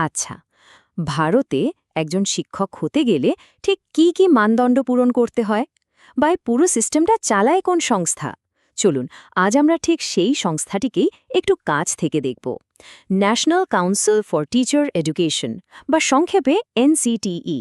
আচ্ছা ভারতে একজন শিক্ষক হতে গেলে ঠিক কি কি মানদণ্ড পূরণ করতে হয়? বা পুরো সিস্টেমটা চালায় কোন সংস্থা? চলুন, আজ আমরা ঠিক সেই সংস্থাটিকেই একটু কাছ থেকে দেখব। National council for teacher education বা সংক্ষেপে এনসিটিই।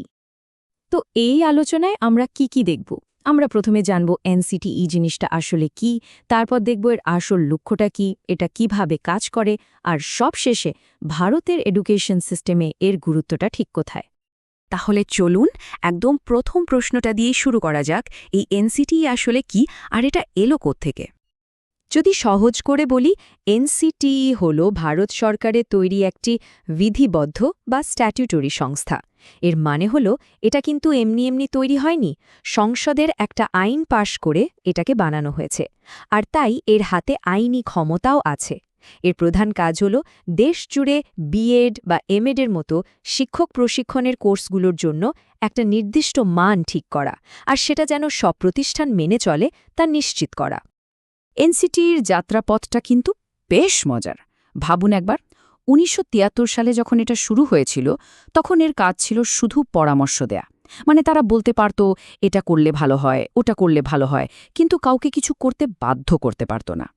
তো এই আলোচনায় আমরা কি কি দেখব? আমরা প্রথমে জানব এনসিটি ই জিনিসটা আসলে কি, তারপর দেখব এর আসল লক্ষ্যটা কি, এটা কীভাবে কাজ করে, আর সবশেষে ভারতের এডুকেশন সিস্টেমে এর গুরুত্বটা ঠিক কোথায়? তাহলে চলুন একদম প্রথম প্রশ্নটা দিয়ে শুরু করা যাক, এই এনসিটি আসলে কি, আর এটা এলো থেকে যদি সহজ করে বলি, এনসিটিই হল ভারত সরকারের তৈরি একটি বিধিবদ্ধ বা স্ট্যাটিউটরি সংস্থা। এর মানে হল, এটা কিন্তু এমনি এমনি তৈরি হয়নি, সংসদের একটা আইন পাশ করে এটাকে বানানো হয়েছে। আর তাই এর হাতে আইনি ক্ষমতাও আছে। এর প্রধান কাজ হল দেশ জুড়ে বিএড বা এমএডের মতো শিক্ষক প্রশিক্ষণের কোর্সগুলোর জন্য একটা নির্দিষ্ট মান ঠিক করা, আর সেটা যেন সব প্রতিষ্ঠান মেনে চলে তা নিশ্চিত করা। এনসিটির যাত্রাপথটা কিন্তু বেশ মজার। ভাবুন একবার, উনিশশো তিয়াত্তর সালে যখন এটা শুরু হয়েছিল, তখন এর কাজ ছিল শুধু পরামর্শ দেয়া। মানে তারা বলতে পারত, এটা করলে ভালো হয়, ওটা করলে ভালো হয়। কিন্তু কাউকে কিছু করতে বাধ্য করতে পারত না।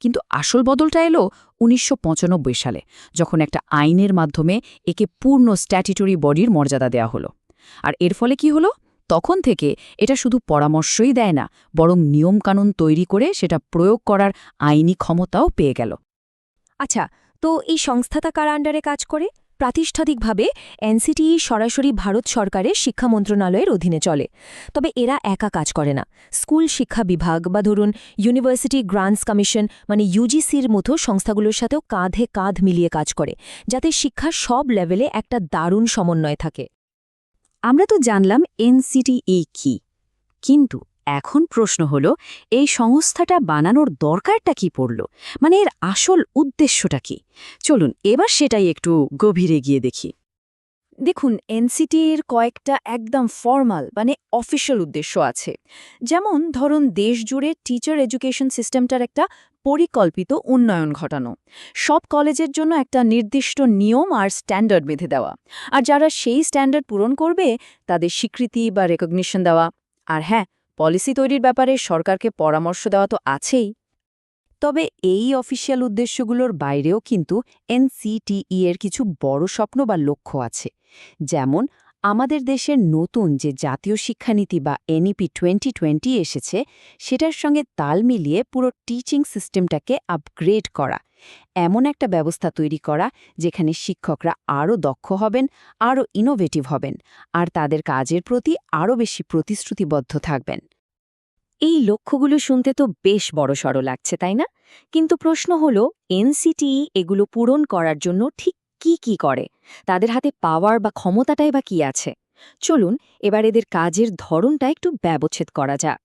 কিন্তু আসল বদলটা এলো উনিশশো পঁচানব্বই সালে, যখন একটা আইনের মাধ্যমে একে পূর্ণ স্ট্যাটিটরি বডির মর্যাদা দেয়া হলো। আর এর ফলে কি হলো? তখন থেকে এটা শুধু পরামর্শই দেয় না, বরং নিয়মকানুন তৈরি করে সেটা প্রয়োগ করার আইনি ক্ষমতাও পেয়ে গেল। আচ্ছা তো এই সংস্থাটা কার আন্ডারে কাজ করে? প্রাতিষ্ঠানিকভাবে এনসিটিই সরাসরি ভারত সরকারের শিক্ষা মন্ত্রণালয়ের অধীনে চলে। তবে এরা একা কাজ করে না। স্কুল শিক্ষা বিভাগ বা ধরুন ইউনিভার্সিটি গ্রান্টস কমিশন মানে ইউজিসির মতো সংস্থাগুলোর সাথেও কাঁধে কাঁধ মিলিয়ে কাজ করে, যাতে শিক্ষার সব লেভেলে একটা দারুণ সমন্বয় থাকে। আমরা তো জানলাম এনসিটিই কি। কিন্তু এখন প্রশ্ন হল, এই সংস্থাটা বানানোর দরকারটা কি পড়ল? মানে এর আসল উদ্দেশ্যটা কি? চলুন এবার সেটাই একটু গভীরে গিয়ে দেখি। দেখুন, এনসিটির কয়েকটা একদম ফর্মাল মানে অফিসিয়াল উদ্দেশ্য আছে। যেমন, ধরুন দেশ জুড়ে টিচার এডুকেশন সিস্টেমটার একটা পরিকল্পিত উন্নয়ন ঘটানো। সব কলেজের জন্য একটা নির্দিষ্ট নিয়ম আর স্ট্যান্ডার্ড বেঁধে দেওয়া। আর যারা সেই স্ট্যান্ডার্ড পূরণ করবে, তাদের স্বীকৃতি বা রেকগনিশন দেওয়া। আর হ্যাঁ পলিসি তৈরির ব্যাপারে সরকারকে পরামর্শ দেওয়া তো আছেই। তবে এই অফিসিয়াল উদ্দেশ্যগুলোর বাইরেও কিন্তু এনসিটিই এর কিছু বড় স্বপ্ন বা লক্ষ্য আছে। যেমন, আমাদের দেশের নতুন যে জাতীয় শিক্ষানীতি বা এনইপি টোয়েন্টি টোয়েন্টি এসেছে, সেটার সঙ্গে তাল মিলিয়ে পুরো টিচিং সিস্টেমটাকে আপগ্রেড করা। এমন একটা ব্যবস্থা তৈরি করা, যেখানে শিক্ষকরা আরও দক্ষ হবেন, আরও ইনোভেটিভ হবেন, আর তাদের কাজের প্রতি আরও বেশি প্রতিশ্রুতিবদ্ধ থাকবেন। এই লক্ষ্যগুলো শুনতে তো বেশ বড়সড় লাগছে, তাই না? কিন্তু প্রশ্ন হল এনসিটিই এগুলো পূরণ করার জন্য ঠিক কি কি করে? তাদের হাতে পাওয়ার বা ক্ষমতাটাই বা কি আছে? চলুন, এবার এদের কাজের ধরনটা একটু ব্যবচ্ছেদ করা যাক।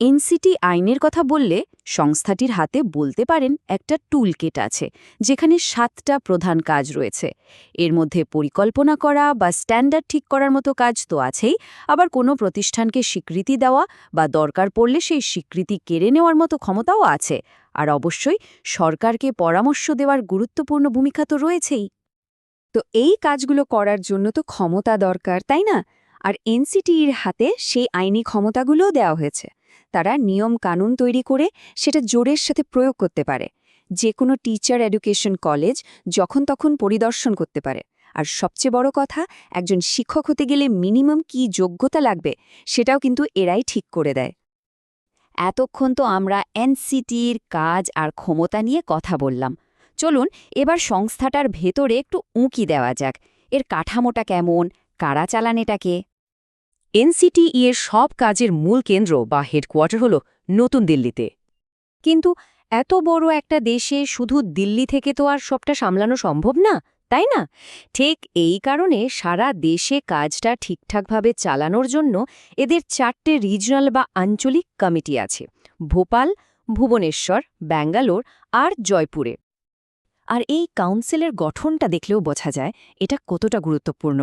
এনসিটি আইনের কথা বললে সংস্থাটির হাতে বলতে পারেন একটা টুলকিট আছে, যেখানে সাতটা প্রধান কাজ রয়েছে। এর মধ্যে পরিকল্পনা করা বা স্ট্যান্ডার্ড ঠিক করার মতো কাজ তো আছেই, আবার কোনো প্রতিষ্ঠানকে স্বীকৃতি দেওয়া বা দরকার পড়লে সেই স্বীকৃতি কেড়ে নেওয়ার মতো ক্ষমতাও আছে। আর অবশ্যই সরকারকে পরামর্শ দেওয়ার গুরুত্বপূর্ণ ভূমিকা তো রয়েছেই। তো এই কাজগুলো করার জন্য তো ক্ষমতা দরকার, তাই না? আর এনসিটির হাতে সেই আইনি ক্ষমতাগুলোও দেওয়া হয়েছে। তারা নিয়ম কানুন তৈরি করে সেটা জোরের সাথে প্রয়োগ করতে পারে। যে কোনো টিচার এডুকেশন কলেজ যখন তখন পরিদর্শন করতে পারে। আর সবচেয়ে বড় কথা, একজন শিক্ষক হতে গেলে মিনিমাম কি যোগ্যতা লাগবে সেটাও কিন্তু এরাই ঠিক করে দেয়। এতক্ষণ তো আমরা এনসিটির কাজ আর ক্ষমতা নিয়ে কথা বললাম। চলুন এবার সংস্থাটার ভেতরে একটু উঁকি দেওয়া যাক। এর কাঠামোটা কেমন? কারা চালান এটাকে? এনসিটিই এর সব কাজের মূল কেন্দ্র বা হেডকোয়ার্টার হল নতুন দিল্লিতে। কিন্তু এত বড় একটা দেশে শুধু দিল্লি থেকে তো আর সবটা সামলানো সম্ভব না, তাই না? ঠিক এই কারণে সারা দেশে কাজটা ঠিকঠাকভাবে চালানোর জন্য এদের চারটে রিজনাল বা আঞ্চলিক কমিটি আছে, ভোপাল, ভুবনেশ্বর, ব্যাঙ্গালোর আর জয়পুরে। আর এই কাউন্সিলের গঠনটা দেখলেও বোঝা যায় এটা কতটা গুরুত্বপূর্ণ।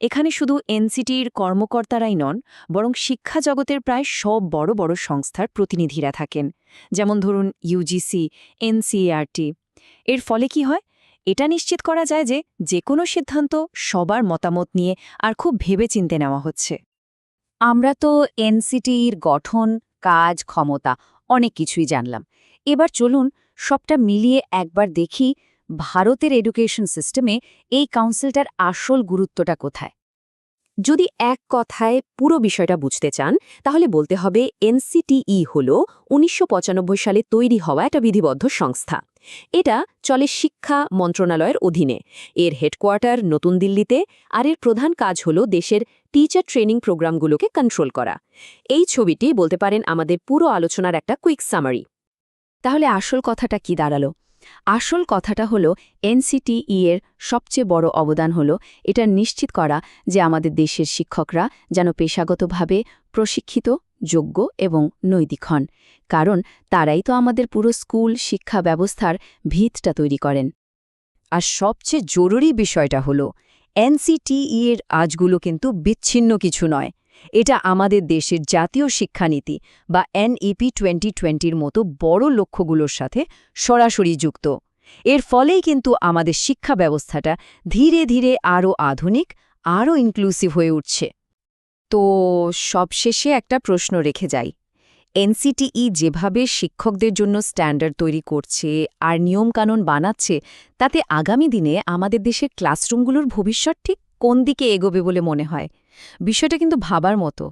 এখানে শুধু এনসিটির কর্মকর্তারাই নন, বরং শিক্ষা জগতের প্রায় সব বড় বড় সংস্থার প্রতিনিধিরা থাকেন। যেমন ধরুন ইউজিসি এনসিএআরটি এর ফলে কি হয়? এটা নিশ্চিত করা যায় যে যে কোনো সিদ্ধান্ত সবার মতামত নিয়ে আর খুব ভেবেচিন্তে নেওয়া হচ্ছে। আমরা তো এনসিটির গঠন, কাজ, ক্ষমতা অনেক কিছুই জানলাম। এবার চলুন সবটা মিলিয়ে একবার দেখি ভারতের এডুকেশন সিস্টেমে এই কাউন্সিলটার আসল গুরুত্বটা কোথায়? যদি এক কথায় পুরো বিষয়টা বুঝতে চান, তাহলে বলতে হবে এনসিটিই হল উনিশশো পঁচানব্বই সালে তৈরি হওয়া একটা বিধিবদ্ধ সংস্থা। এটা চলে শিক্ষা মন্ত্রণালয়ের অধীনে। এর হেডকোয়ার্টার নতুন দিল্লিতে, আর এর প্রধান কাজ হল দেশের টিচার ট্রেনিং প্রোগ্রামগুলোকে কন্ট্রোল করা। এই ছবিটি, বলতে পারেন, আমাদের পুরো আলোচনার একটা কুইক সামারি। তাহলে আসল কথাটা কি দাঁড়াল? আসল কথাটা হলো, এনসিটিই এর সবচেয়ে বড় অবদান হলো, এটা নিশ্চিত করা যে আমাদের দেশের শিক্ষকরা যেন পেশাগতভাবে প্রশিক্ষিত, যোগ্য এবং নৈতিক হন। কারণ তারাই তো আমাদের পুরো স্কুল, শিক্ষা ব্যবস্থার ভিতটা তৈরি করেন। আর সবচেয়ে জরুরি বিষয়টা হলো, এনসিটিই এর আজগুলো কিন্তু বিচ্ছিন্ন কিছু নয়। এটা আমাদের দেশের জাতীয় শিক্ষানীতি বা এনইপি টোয়েন্টি টোয়েন্টির মতো বড় লক্ষ্যগুলোর সাথে সরাসরি যুক্ত। এর ফলেই কিন্তু আমাদের শিক্ষা ব্যবস্থাটা ধীরে ধীরে আরও আধুনিক, আরও ইনক্লুসিভ হয়ে উঠছে। তো সবশেষে একটা প্রশ্ন রেখে যাই। এনসিটিই যেভাবে শিক্ষকদের জন্য স্ট্যান্ডার্ড তৈরি করছে আর নিয়মকানুন বানাচ্ছে, তাতে আগামী দিনে আমাদের দেশের ক্লাসরুমগুলোর ভবিষ্যৎ ঠিক কোন দিকে এগোবে বলে মনে হয়? বিষয়টা কিন্তু ভাবার মতো।